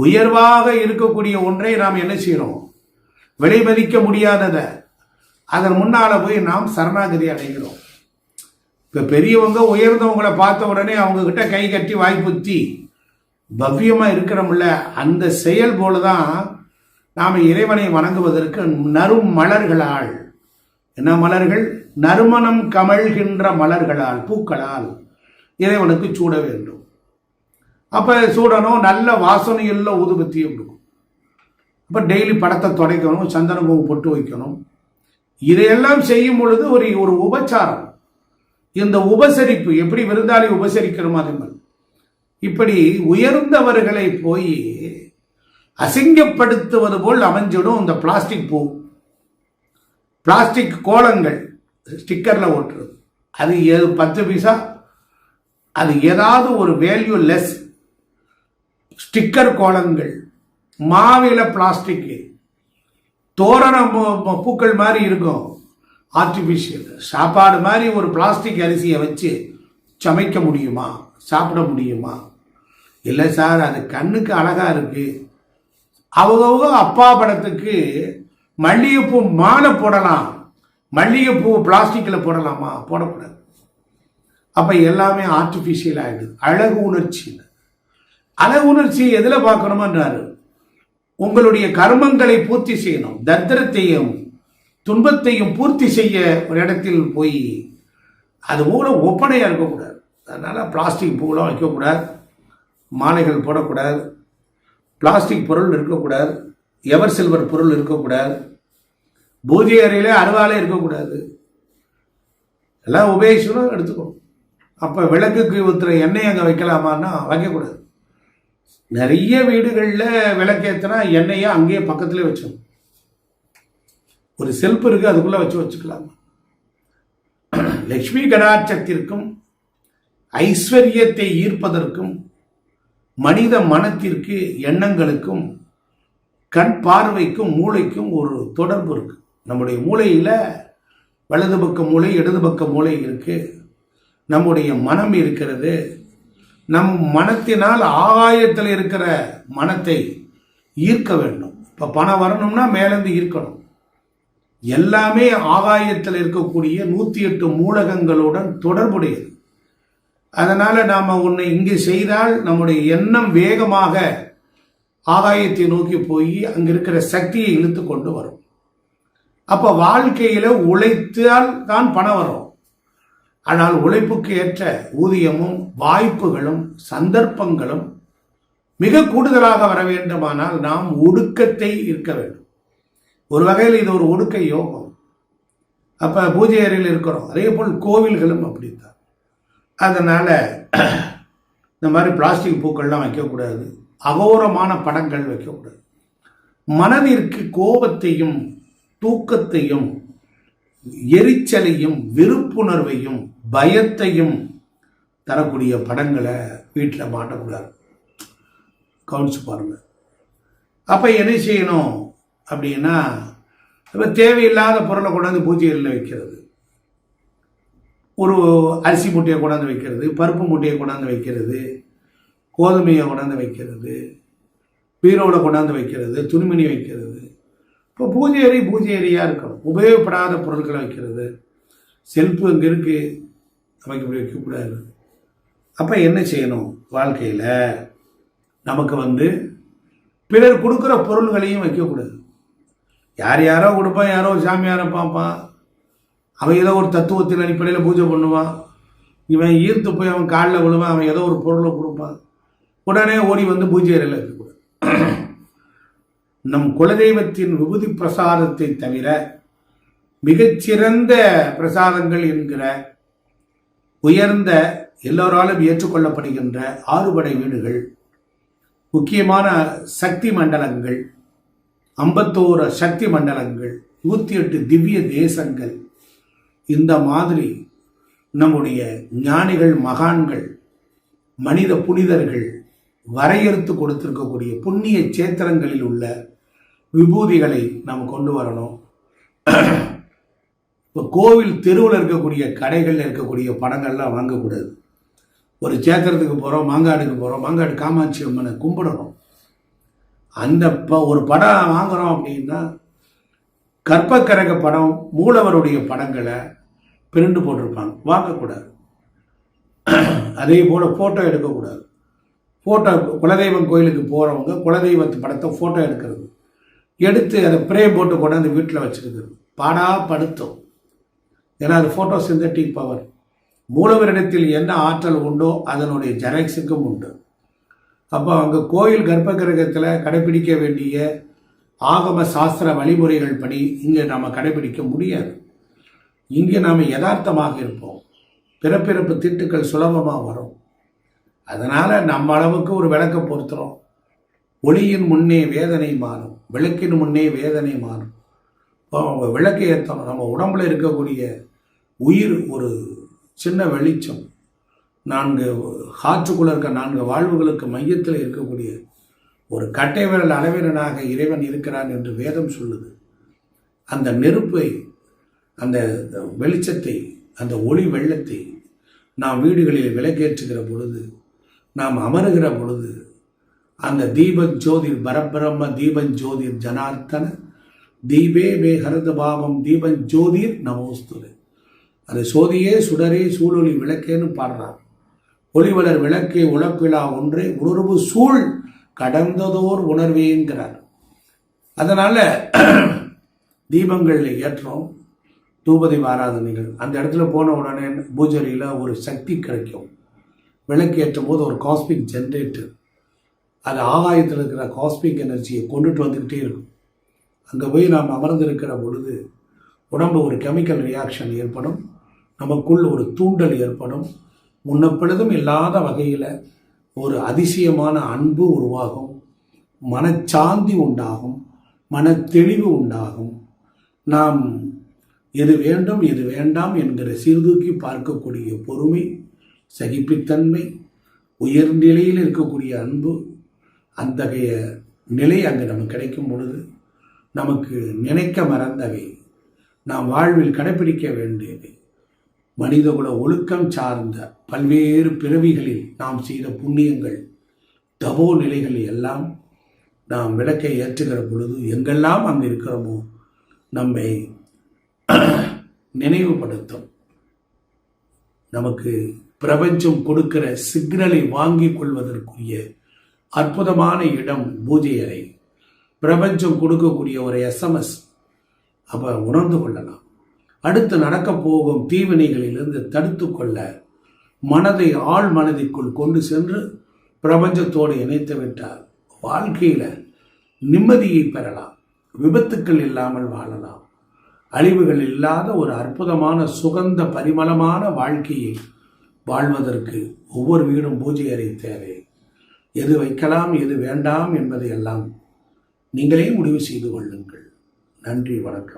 உயர்வாக இருக்கக்கூடிய ஒன்றை நாம் என்ன செய்யறோம்? விலைமதிக்க முடியாததை. அதன் முன்னால போய் நாம் சரணாகதி அடைகிறோம். இப்போ பெரியவங்க உயர்ந்தவங்களை பார்த்த உடனே அவங்க கிட்ட கை கட்டி வாய்ப்புத்தி பவ்யமாக இருக்கிறோம்ல அந்த செயல் போலதான் நாம் இறைவனை வணங்குவதற்கு நறும் மலர்களால். என்ன மலர்கள்? நறுமணம் கமழ்கின்ற மலர்களால் பூக்களால் இறைவனுக்கு சூட வேண்டும். அப்போ சூடனும் நல்ல வாசனையுள்ள ஊதுபத்தியும் கொடுக்கும் அப்போ டெய்லி படத்தை துடைக்கணும் சந்தன பூ பொட்டு வைக்கணும். இதையெல்லாம் செய்யும் பொழுது ஒரு ஒரு உபச்சாரம். இந்த உபசரிப்பு எப்படி விருந்தாளி உபசரிக்கிறோமோ அதே மாதிரி. இப்படி உயர்ந்தவர்களை போய் அசிங்கப்படுத்துவது போல் அமைஞ்சிடும் இந்த பிளாஸ்டிக் பூ. பிளாஸ்டிக் கோலங்கள் ஸ்டிக்கரில் ஓட்டுறது அது பத்து பைசா அது ஏதாவது ஒரு வேல்யூ லெஸ் ஸ்டிக்கர் கோலங்கள் மாவில பிளாஸ்டிக் தோரண பூக்கள் மாதிரி இருக்கும். ஆர்டிஃபிஷியல் சாப்பாடு மாதிரி ஒரு பிளாஸ்டிக் அரிசியை வச்சு சமைக்க முடியுமா? சாப்பிட முடியுமா? இல்லை சார் அது கண்ணுக்கு அழகாக இருக்குது அவங்கவுங்க அப்பா படத்துக்கு மல்லிகைப்பூ மாலை போடலாம். மல்லிகைப்பூ பிளாஸ்டிக்கில் போடலாமா? போடக்கூடாது. அப்போ எல்லாமே ஆர்டிஃபிஷியல் ஆகிடுது அழகு உணர்ச்சியில். அல உணர்ச்சி எதில் பார்க்கணுமன்றாரு? உங்களுடைய கர்மங்களை பூர்த்தி செய்யணும் தத்திரத்தையும் துன்பத்தையும் பூர்த்தி செய்ய ஒரு இடத்தில் போய் அது கூட ஒப்பனையாக இருக்கக்கூடாது. அதனால் பிளாஸ்டிக் பூவெலாம் வைக்கக்கூடாது மாலைகள் போடக்கூடாது பிளாஸ்டிக் பொருள் இருக்கக்கூடாது எவர் சில்வர் பொருள் இருக்கக்கூடாது பூஜை அறையில் அருவாலே இருக்கக்கூடாது. எல்லாம் உபயோகிச்சும் எடுத்துக்கணும். அப்போ விளக்குக்கு ஊற்றுற எண்ணெய் அங்கே வைக்கலாமான்னா வைக்கக்கூடாது. நிறைய வீடுகளில் விளக்கேற்றினா எண்ணெயை அங்கேயே பக்கத்துலேயே வச்சோம் ஒரு செல்ஃப் இருக்கு அதுக்குள்ளே வச்சு வச்சுக்கலாம். லக்ஷ்மி கடாட்சத்திற்கும் ஐஸ்வர்யத்தை ஈர்ப்பதற்கும் மனித மனத்திற்கு எண்ணங்களுக்கும் கண் பார்வைக்கும் மூளைக்கும் ஒரு தொடர்பு இருக்கு. நம்முடைய மூளையில் வலது பக்க மூளை இடது பக்க மூளை இருக்கு. நம்முடைய மனம் இருக்கிறது நம் மனத்தினால் ஆகாயத்தில் இருக்கிற மனத்தை ஈர்க்க வேண்டும். இப்போ பணம் வரணும்னா மேலேருந்து ஈர்க்கணும். எல்லாமே ஆகாயத்தில் இருக்கக்கூடிய நூற்றி எட்டு மூலகங்களுடன் தொடர்புடையது. அதனால் நாம் ஒன்று இங்கு செய்தால் நம்முடைய எண்ணம் வேகமாக ஆகாயத்தை நோக்கி போய் அங்கே இருக்கிற சக்தியை இழுத்து கொண்டு வரும். அப்போ வாழ்க்கையில் உழைத்தால் தான் பணம் வரும். ஆனால் உழைப்புக்கு ஏற்ற ஊதியமும் வாய்ப்புகளும் சந்தர்ப்பங்களும் மிக கூடுதலாக வர வேண்டுமானால் நாம் ஒடுக்கத்தை இருக்க வேண்டும். ஒரு வகையில் இது ஒரு ஒடுக்க யோகம். அப்போ பூஜை அறையில் இருக்கிறோம். அதே போல் கோவில்களும் அப்படித்தான். அதனால் இந்த மாதிரி பிளாஸ்டிக் பூக்கள்லாம் வைக்கக்கூடாது. அகோரமான படங்கள் வைக்கக்கூடாது. மனதிற்கு கோபத்தையும் தூக்கத்தையும் எரிச்சலையும் வெறுப்புணர்வையும் பயத்தையும் தரக்கூடிய படங்களை வீட்டில் மாட்டக்கூடாது. கவனிச்சு பாருங்க. அப்போ என்ன செய்யணும் அப்படின்னா இப்போ தேவையில்லாத பொருளை கொண்டாந்து பூஜைகளில் வைக்கிறது. ஒரு அரிசி மூட்டையை கொண்டாந்து வைக்கிறது பருப்பு மூட்டையை கொண்டாந்து வைக்கிறது கோதுமையை கொண்டாந்து வைக்கிறது பீரோவில் கொண்டாந்து வைக்கிறது துணிமணி வைக்கிறது இப்போ பூஜை அறை பூஜை அறையாக இருக்கணும். உபயோகப்படாத பொருட்களை வைக்கிறது. செல்ஃபு அங்கே இருக்குது நமக்கு இப்படி வைக்கக்கூடாது அப்போ என்ன செய்யணும்? வாழ்க்கையில் நமக்கு வந்து பிறர் கொடுக்குற பொருள்களையும் வைக்கக்கூடாது. யார் யாரோ கொடுப்பான் யாரோ ஒரு சாமியாரை பார்ப்பான் அவன் ஏதோ ஒரு தத்துவத்தின் அடிப்படையில் பூஜை பண்ணுவான் இவன் ஈர்த்து போய் அவன் காலில் விழுவான் அவன் ஏதோ ஒரு பொருளை கொடுப்பான் உடனே ஓடி வந்து பூஜை அறையில் இருக்கக்கூடாது நம் குலதெய்வத்தின் விபூதி பிரசாதத்தை தவிர மிகச்சிறந்த பிரசாதங்கள் என்கிற உயர்ந்த எல்லோராலும் ஏற்றுக்கொள்ளப்படுகின்ற ஆறுபடை வீடுகள் முக்கியமான சக்தி மண்டலங்கள் ஐம்பத்தோரு சக்தி மண்டலங்கள் நூற்றி எட்டு திவ்ய தேசங்கள் இந்த மாதிரி நம்முடைய ஞானிகள் மகான்கள் மனித புனிதர்கள் வரையறுத்து கொடுத்திருக்கக்கூடிய புண்ணிய சேத்திரங்களில் உள்ள விபூதிகளை நாம் கொண்டு வரணும். இப்போ கோவில் தெருவில் இருக்கக்கூடிய கடைகளில் இருக்கக்கூடிய படங்கள்லாம் வாங்கக்கூடாது. ஒரு சேத்திரத்துக்கு போகிறோம் மாங்காடுக்கு போகிறோம் மாங்காடு காமாட்சி அம்மனை கும்பிடணும். அந்த ப- ஒரு படம் வாங்குகிறோம் அப்படின்னா கற்பக்கரக படம் மூலவருடைய படங்களை பிரிண்டு போட்டிருப்பாங்க. வாங்கக்கூடாது. அதே போல் ஃபோட்டோ எடுக்கக்கூடாது. ஃபோட்டோ குலதெய்வம் கோயிலுக்கு போகிறவங்க குலதெய்வத்து படத்தை ஃபோட்டோ எடுக்கிறது. எடுத்து அதை ப்ரே போட்டு கொண்டாந்து வீட்டில் வச்சுருக்கிறது பாடா படுத்தும். ஏன்னா அது ஃபோட்டோ சிந்தட்டிக் பவர் மூலவரிடத்தில் என்ன ஆற்றல் உண்டோ அதனுடைய ஜெராக்ஸுக்கும் உண்டு. அப்போ அங்கே கோயில் கர்ப்ப கிரகத்தில் கடைபிடிக்க வேண்டிய ஆகம சாஸ்திர வழிமுறைகள் படி இங்கே நாம் கடைபிடிக்க முடியாது. இங்கே நாம் யதார்த்தமாக இருப்போம். பிறப்பிறப்பு திட்டுக்கள் சுலபமாக வரும். அதனால் நம்ம அளவுக்கு ஒரு விளக்கை பொறுத்துறோம் ஒளியின் முன்னே வேதனை மாறும். விளக்கின் முன்னே வேதனை மாறும். இப்போ விளக்கு விளக்கை ஏற்றணும் நம்ம உடம்புல இருக்கக்கூடிய உயிர் ஒரு சின்ன வெளிச்சம். நான்கு காற்றுக்குள்ள இருக்க நான்கு வாழ்வுகளுக்கு மையத்தில் இருக்கக்கூடிய ஒரு கட்டை விரல் அளவினனாக இறைவன் இருக்கிறான் என்று வேதம் சொல்லுது. அந்த நெருப்பை அந்த வெளிச்சத்தை அந்த ஒளி வெள்ளத்தை நாம் வீடுகளில் விளக்கேற்றுகிற பொழுது நாம் அமருகிற பொழுது அந்த தீப ஜோதிர் பரபிரம்ம தீபன் ஜோதிர் ஜனார்த்தன தீபே மே ஹரத பாவம் தீபன் ஜோதிர் நமோஸ்துரு அது சோதியே சுடரே சூழொலி விளக்கேன்னு பாடுறார் ஒளிவளர் விளக்கே உழப்பிலா ஒன்றே உணர்வு சூழ் கடந்ததோர் உணர்வேங்கிறார். அதனால் தீபங்களில் ஏற்றோம். தூபதி ஆராதனைகள் அந்த இடத்துல போன உடனே பூஜரியில் ஒரு சக்தி கிடைக்கும். விளக்கு ஏற்றும் போது ஒரு காஸ்மிக் ஜென்ரேட்டர் அது ஆகாயத்தில் இருக்கிற காஸ்மிக் எனர்ஜியை கொண்டுட்டு வந்துக்கிட்டே இருக்கும். அங்கே போய் நாம் அமர்ந்திருக்கிற பொழுது உடம்பு ஒரு கெமிக்கல் ரியாக்ஷன் ஏற்படும். நமக்குள் ஒரு தூண்டல் ஏற்படும். முன்னப்பொழுதும் இல்லாத வகையில் ஒரு அதிசயமான அன்பு உருவாகும். மனச்சாந்தி உண்டாகும். மனத்தெளிவு உண்டாகும். நாம் எது வேண்டும் எது வேண்டாம் என்கிற சீர்தூக்கி பார்க்கக்கூடிய பொறுமை சகிப்புத்தன்மை உயர்நிலையில் இருக்கக்கூடிய அன்பு அத்தகைய நிலை அங்கு நமக்கு கிடைக்கும் பொழுது நமக்கு நினைக்க மறந்தவை நாம் வாழ்வில் கடைபிடிக்க வேண்டியவை. மனிதகுல ஒழுக்கம் சார்ந்த பல்வேறு பிறவிகளில் நாம் செய்த புண்ணியங்கள் தபோ நிலைகள் எல்லாம் நாம் விளக்கை ஏற்றுகிற பொழுது எங்கெல்லாம் அங்கு இருக்கிறோமோ நம்மை நினைவுபடுத்தும். நமக்கு பிரபஞ்சம் கொடுக்கிற சிக்னலை வாங்கிக் கொள்வதற்குரிய அற்புதமான இடம் பூஜை அறை. பிரபஞ்சம் கொடுக்கக்கூடிய ஒரு எஸ்எம்எஸ் அப்போ உணர்ந்து கொள்ளலாம். அடுத்து நடக்கப் போகும் தீவினைகளிலிருந்து தடுத்து கொள்ள மனதை ஆழ் மனதிற்குள் கொண்டு சென்று பிரபஞ்சத்தோடு இணைத்து விட்டால் வாழ்க்கையில் நிம்மதியை பெறலாம். விபத்துக்கள் இல்லாமல் வாழலாம். அழிவுகள் இல்லாத ஒரு அற்புதமான சுகந்த பரிமளமான வாழ்க்கையை வாழ்வதற்கு ஒவ்வொரு வீடும் பூஜை அறை தேவை. எது வைக்கலாம் எது வேண்டாம் என்பதையெல்லாம் நீங்களே முடிவு செய்து கொள்ளுங்கள். நன்றி வணக்கம்.